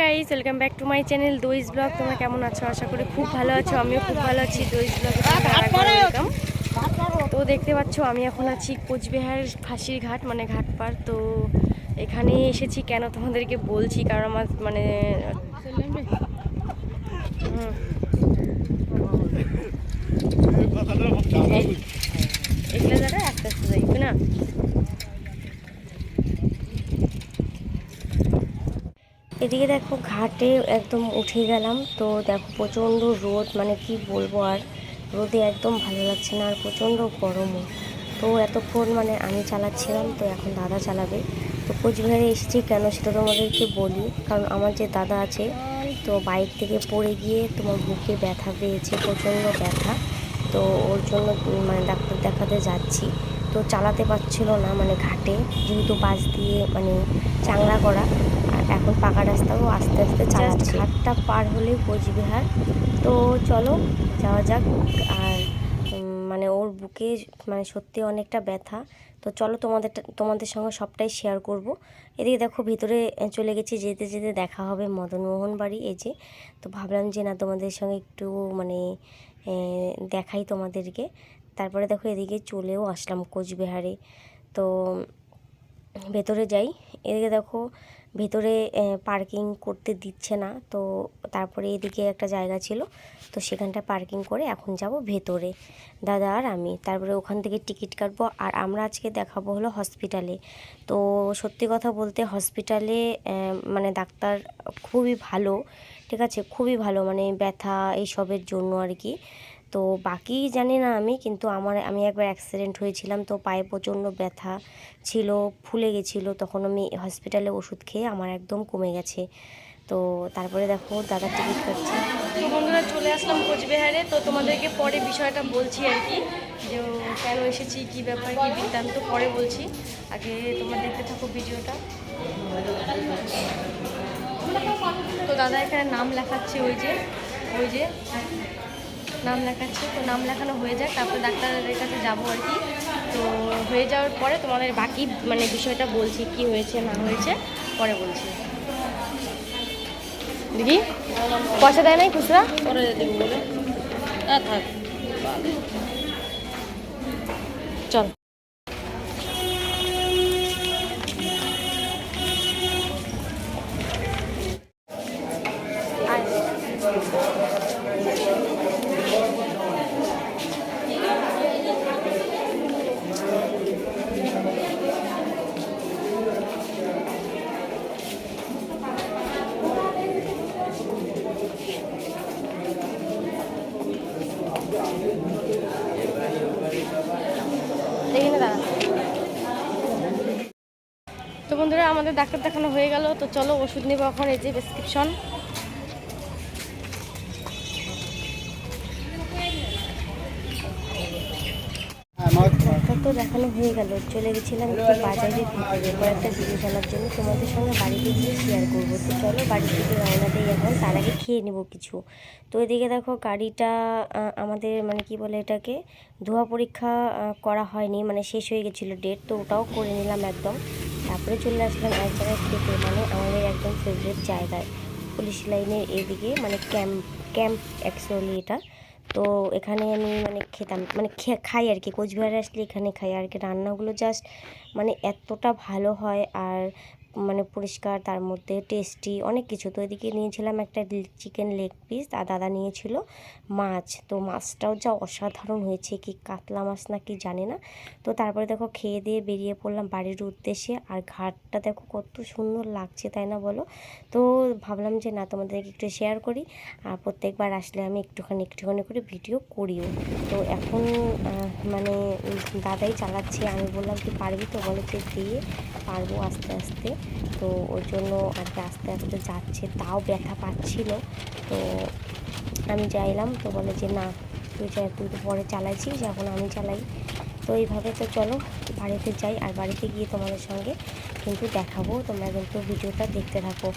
Guys welcome back to my channel this vlog তোমরা কেমন আছো আশা করি খুব ভালো আছো আমিও খুব ভালো আছি দইস ব্লগে ওয়েলকাম তো দেখতে পাচ্ছ আমি এখন আছি কোচবিহার ফাঁসির ঘাট মানে ঘাট পার তো এখানে এসেছি কেন তোমাদেরকে বলছি কারণ আমার মানে। এগুলো দাদা আস্তে আস্তে যাইবে না এদিকে দেখো ঘাটে একদম উঠে গেলাম, তো দেখো প্রচণ্ড রোদ মানে কি বলব আর, রোদে একদম ভালো লাগছে না আর প্রচণ্ড গরমও। তো এতক্ষণ মানে আমি চালাচ্ছিলাম, তো এখন দাদা চালাবে। তো কোচবিহারে এসেছি কেন সেটা তোমাদেরকে বলি, কারণ আমার যে দাদা আছে, তো বাইক থেকে পড়ে গিয়ে তোমার বুকে ব্যথা পেয়েছে, প্রচণ্ড ব্যথা। তো ওর জন্য মানে ডাক্তার দেখাতে যাচ্ছি। তো চালাতে পারছিল না মানে ঘাটে, যেহেতু বাস দিয়ে মানে চাংড়া করা। এখন পাকা রাস্তাও আস্তে আস্তে চালাচ্ছে। ঘাটটা পার হলেই কোচবিহার। তো চলো যাওয়া যাক। আর মানে ওর বুকে মানে সত্যি অনেকটা ব্যথা। তো চলো তোমাদের তোমাদের সঙ্গে সবটাই শেয়ার করব। এদিকে দেখো ভিতরে চলে গেছি। যেতে যেতে দেখা হবে মদনমোহন বাড়ি এই যে। তো ভাবলাম যে না তোমাদের সঙ্গে একটু মানে দেখাই তোমাদেরকে। তারপরে দেখো এদিকে চলেও আসলাম কোচবিহারে। তো ভেতরে যাই। এদিকে দেখো ভেতরে পার্কিং করতে দিচ্ছে না, তো তারপরে এদিকে একটা জায়গা ছিল, তো সেখানটা পার্কিং করে এখন যাব ভেতরে। দাদা আর আমি, তারপরে ওখান থেকে টিকিট কাটবো, আর আমরা আজকে দেখাবো হলো হসপিটালে তো সত্যি কথা বলতে হসপিটালে মানে ডাক্তার খুবই ভালো, ঠিক আছে? খুবই ভালো মানে ব্যথা এইসবের জন্য আর কি। তো বাকি জানি না আমি, কিন্তু আমার, আমি একবার অ্যাক্সিডেন্ট হয়েছিলাম, তো পায়ে প্রচণ্ড ব্যথা ছিল, ফুলে গেছিল, তখন আমি হসপিটালে ওষুধ খেয়ে আমার একদম কমে গেছে। তো তারপরে দেখো দাদা টিকিট কাটছে। তো বন্ধুরা, চলে আসলাম কোচবিহারে। তো তোমাদেরকে পরে বিষয়টা বলছি আর কি, যে কেন এসেছি, কি ব্যাপার, কি বৃত্তান্ত, পরে বলছি। আগে তোমরা দেখতে থাকো ভিডিওটা। তো দাদা এখানে নাম লেখাচ্ছে ওই যে ওই যে নাম লেখাচ্ছি তো নাম লেখানো হয়ে যাক তারপর ডাক্তারের কাছে যাব আর কি। তো হয়ে যাওয়ার পরে তোমাদের বাকি মানে বিষয়টা বলছি কি হয়েছে না হয়েছে পরে বলছি। দিদি পয়সা দেয় নাই খুচরা? পরে দেবো বলে। হ্যাঁ থাক। চল। তো বন্ধুরা, আমাদের ডাক্তার দেখানো হয়ে গেল। তো চলো ওষুধ নেব এখন, এই যে প্রেসক্রিপশন দেখানো হয়ে গেল। চলে গেছিলাম একটু বাজারে ভিতরে কয়েকটা জিনিস আনার জন্য তোমাদের সঙ্গে বাড়িতে গিয়ে শেয়ার করব। তো চলো বাড়ি থেকে রওনা দিই এখন। তার আগে খেয়ে নেব কিছু। তো এদিকে দেখো গাড়িটা আমাদের মানে কি বলে এটাকে, ধোয়া পরীক্ষা করা হয়নি। মানে শেষ হয়ে গেছিল ডেট তো ওটাও করে নিলাম একদম। তারপরে চলে আসলাম এক জায়গায় খেতে। মানে আমাদের একদম ফেভারিট জায়গায়। পুলিশ লাইনের এদিকে মানে ক্যাম্প ক্যাম্প অ্যাকচুয়ালি এটা। তো এখানে আমি মানে খেতাম মানে খাই আর কি। কোচবিহারে আসলে এখানে খাই। আর কি রান্নাগুলো জাস্ট মানে এতটা ভালো হয়। আর মানে পরিষ্কার, তার মধ্যে টেস্টি অনেক কিছু। তো এদিকে নিয়েছিলাম একটা চিকেন লেগ পিস আর দাদা নিয়েছিল মাছ। তো মাছটাও যা অসাধারণ হয়েছে, কি কাতলা মাছ না কি জানি না। তো তারপরে দেখো খেয়ে দিয়ে বেরিয়ে পড়লাম বাড়ির উদ্দেশ্যে। আর ঘাটটা দেখো কত সুন্দর লাগছে, তাই না বলো? তো ভাবলাম যে না, তোমাদেরকে একটু শেয়ার করি। আর প্রত্যেকবার আসলে আমি একটুখানি একটুখানি করে ভিডিও করিও। তো এখন মানে দাদাই চালাচ্ছে, আমি বললাম তুই পারবি তো বলে যে দিয়ে পারব আস্তে আস্তে। তো ওর জন্য আর কি আস্তে আস্তে যাচ্ছে, তাও ব্যথা পাচ্ছিল। তো আমি চাইলাম তো বলে যে, না, তুই যা, তুই তো পরে চালাইছিস, এখন আমি চালাই। তো এইভাবে তো চলো, বাড়িতে যাই আর বাড়িতে গিয়ে তোমাদের সঙ্গে কিন্তু দেখাবো, তোমরা কিন্তু ভিডিওটা দেখতে থাকো।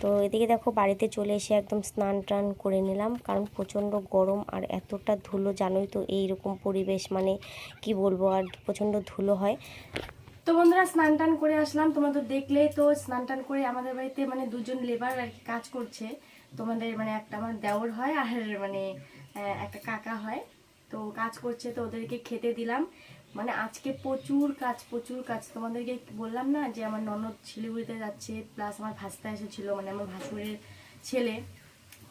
তো এদিকে দেখো, বাড়িতে চলে এসে একদম স্নান টান করে নিলাম, কারণ প্রচণ্ড গরম আর এতটা ধুলো, জানোই তো এইরকম পরিবেশ মানে কি বলব, আর প্রচণ্ড ধুলো হয়। তো বন্ধুরা, স্নান টান করে আসলাম। তোমরা তো দেখলে তো স্নান টান করে আমাদের বাড়িতে মানে দুজন লেবার আর কি কাজ করছে। তোমাদের মানে একটা আমার দেওর হয় আর মানে একটা কাকা হয়। তো কাজ করছে, তো ওদেরকে খেতে দিলাম। মানে আজকে প্রচুর কাজ প্রচুর কাজ। তোমাদেরকে বললাম না যে আমার ননদ শিলিগুড়িতে যাচ্ছে প্লাস আমার ভাস্তা এসেছিল মানে আমার ভাসুরের ছেলে।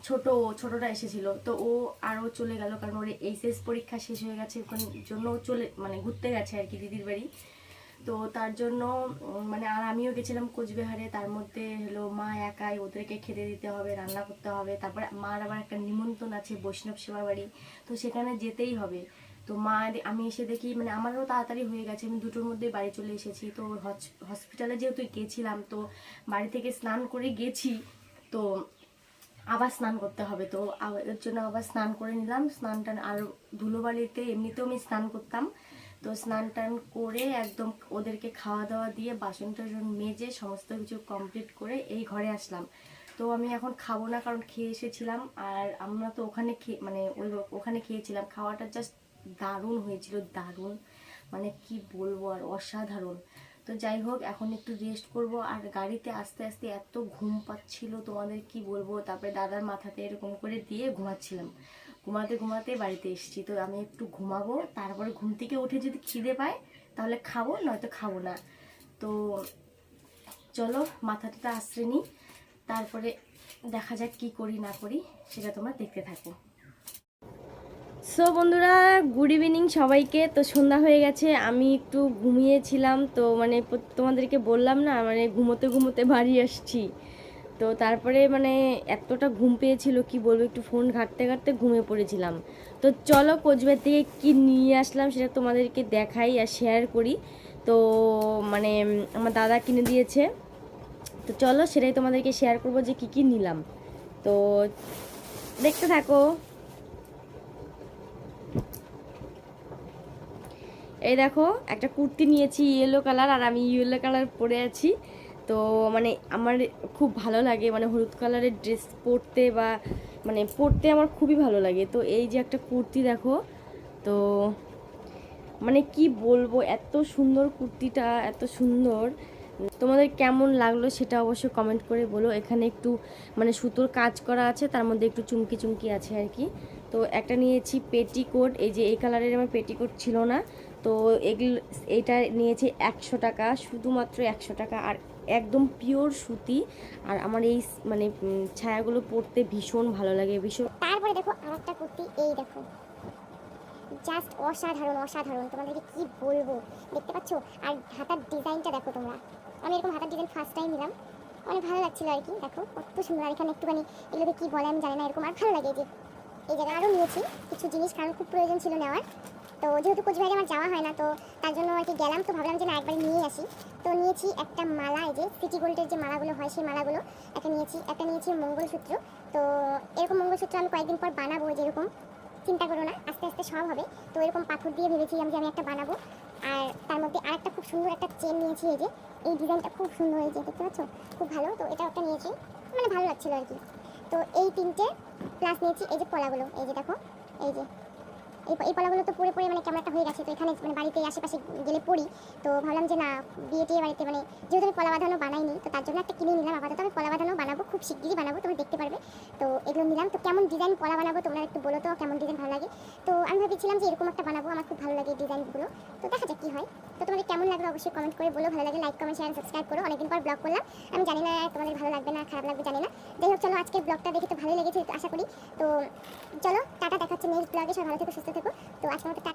ছোট ও ছোটটা এসেছিল। তো ও আরও চলে গেল, কারণ ওর এইচএস পরীক্ষা শেষ হয়ে গেছে, ওখান জন্য চলে মানে ঘুরতে গেছে আর কি দিদির বাড়ি। তো তার জন্য মানে আর আমিও গেছিলাম কোচবিহারে, তার মধ্যে হলো মা একাই ওদেরকে খেতে দিতে হবে, রান্না করতে হবে, তারপরে মার আবার একটা নিমন্ত্রণ আছে বৈষ্ণব সেবা বাড়ি, তো সেখানে যেতেই হবে। তো মা আমি এসে দেখি মানে আমারও তাড়াতাড়ি হয়ে গেছে, আমি দুটোর মধ্যে বাড়ি চলে এসেছি, তো হস- হসপিটালে যেহেতু গেছিলাম, তো বাড়ি থেকে স্নান করে গেছি, তো আবার স্নান করতে হবে, তো এর জন্য আবার স্নান করে নিলাম স্নান টান আর ধুলোবালিতে এমনিতেও আমি স্নান করতাম তো স্নান টান করে একদম ওদেরকে খাওয়া দাওয়া দিয়ে বাসন টাসন মেজে সমস্ত কিছু কমপ্লিট করে এই ঘরে আসলাম। তো আমি এখন খাব না কারণ খেয়ে এসেছিলাম আর আমরা তো ওখানে খেয়ে মানে ওই ওখানে খেয়েছিলাম। খাওয়াটা জাস্ট দারুণ হয়েছিল, দারুণ। মানে কি বলব আর অসাধারণ। তো যাই হোক, এখন একটু রেস্ট করব আর গাড়িতে আস্তে আস্তে এত ঘুম পাচ্ছিল তোমাদের কি বলব? তারপরে দাদার মাথাতে এরকম করে দিয়ে ঘুমাচ্ছিলাম। ঘুমাতে ঘুমাতে বাড়িতে এসেছি। তো আমি একটু ঘুমাবো, তারপরে ঘুম থেকে উঠে যদি খিদে পায়, তাহলে খাব, নয়তো খাব না। তো চলো, মাথাটা নিই, তারপরে দেখা যাক কি করি না করি, সেটা তোমরা দেখতে থাকো। সো বন্ধুরা গুড ইভিনিং সবাইকে। তো সন্ধ্যা হয়ে গেছে, আমি একটু ঘুমিয়েছিলাম, তো মানে তোমাদেরকে বললাম না মানে ঘুমোতে ঘুমোতে বাড়ি আসছি। তো তারপরে মানে এতটা ঘুম পেয়েছিল, কি বলব, একটু ফোন ঘাঁটতে ঘাঁটতে ঘুমিয়ে পড়েছিলাম। তো চলো কোচবিহার থেকে কি নিয়ে আসলাম সেটা তোমাদেরকে দেখাই আর শেয়ার করি। তো মানে আমার দাদা কিনে দিয়েছে। তো চলো সেটাই তোমাদেরকে শেয়ার করব যে কি কি নিলাম। তো দেখতে থাকো। এই দেখো, একটা কুর্তি নিয়েছি ইয়েলো কালার আর আমি ইয়েলো কালার পরে আছি। তো মানে আমার খুব ভালো লাগে মানে হলুদ কালারের ড্রেস পরতে বা মানে পরতে আমার খুবই ভালো লাগে। তো এই যে একটা কুর্তি দেখো, তো মানে কি বলব, এত সুন্দর কুর্তিটা, এত সুন্দর। তোমাদের কেমন লাগল সেটা অবশ্যই কমেন্ট করে বলো। এখানে একটু মানে সুতোর কাজ করা আছে, তার মধ্যে একটু চুমকি চুমকি আছে আর কি। তো একটা নিয়েছি পেটিকোট, এই যে এই কালারের আমার পেটিকোট ছিল না। তো এগুলো, এটা নিয়েছি একশো টাকা, শুধুমাত্র একশো টাকা। আর একদম পিওর সুতি। আর আমার এই মানে ছায়াগুলো পরতে ভীষণ ভালো লাগে, ভীষণ তারপরে দেখো আরেকটা কুর্তি, এই দেখো। জাস্ট অসাধারণ অসাধারণ, তোমাদেরকে কি বলব? দেখতে পাচ্ছ? আর হাতার ডিজাইনটা দেখো তোমরা। আমি এরকম হাতার ডিজাইন ফার্স্ট টাইম নিলাম। অনেক ভালো লাগছিল আর কি, দেখো। কত সুন্দর এখানে একটুখানি এগুলোকে কী বলে আমি জানি না, এরকম আর ভালো লাগে যে, এই জায়গায় আরও নিয়েছি কিছু জিনিস, কারণ খুব প্রয়োজন ছিল নেওয়ার। তো যেহেতু কোচবিহারে আমার যাওয়া হয় না, তো তার জন্য আর কি গেলাম। তো ভাবলাম যে না একবার নিয়ে আসি। তো নিয়েছি একটা মালা যে সিটি গোল্ডের যে মালাগুলো হয়, সেই মালাগুলো। একটা নিয়েছি একটা নিয়েছি মঙ্গলসূত্র। তো এরকম মঙ্গলসূত্র আমি কয়েকদিন পর বানাবো যেরকম। চিন্তা করো না, আস্তে আস্তে সব হবে। তো এরকম পাথর দিয়ে ভেবেছিলাম যে আমি একটা বানাবো। আর তার মধ্যে আরেকটা খুব সুন্দর একটা চেন নিয়েছি, এই যে। এই ডিজাইনটা খুব সুন্দর যে দেখতে পাচ্ছ? খুব ভালো। তো এটা একটা নিয়েছি। মানে ভালো লাগছিল আর কি। তো এই তিনটে, প্লাস নিয়েছি এই যে পলাগুলো এই যে দেখো, এই যে। এই পলাগুলো তো পরে পরে মানে কেমন একটা হয়ে গেছে। তো এখানে মানে বাড়িতে আশেপাশে গেলে পড়ি। তো ভাবলাম যে না বিয়ে টিয়ে বাড়িতে মানে যেহেতু আমি পলা বানাইনি, তো তার জন্য একটা কিনে নিলাম আপাতত। আমি পলা বাঁধানো বানাবো, খুব শিগগিরই বানাবো তুমি দেখতে পারবে। তো এগুলো নিলাম। তো কেমন ডিজাইন পলা বানাবো তোমরা একটু বলো তো, কেমন ডিজাইন ভালো লাগে? তো আমি ভেবেছিলাম যে এরকম একটা বানাবো, আমার খুব ভালো লাগে ডিজাইনগুলো তো দেখা যাক কি হয়। তো তোমাদের কেমন লাগবে অবশ্যই কমেন্ট করে বলো, ভালো লাগে লাইক কমেন্ট শেয়ার সাবস্ক্রাইব করো। অনেকদিন পর ব্লগ করলাম। আমি জানি না তোমাদের ভালো লাগবে না, খারাপ লাগবে, জানি না। যাই হোক, চলো আজকের ব্লগটা দেখে তো ভালোই লেগেছে, আশা করি। তো চলো, টাটা দেখাচ্ছে নেক্সট ব্লগে সব ভালো থেকো, সুস্থ থেকো তো আজকের মতো টাটা।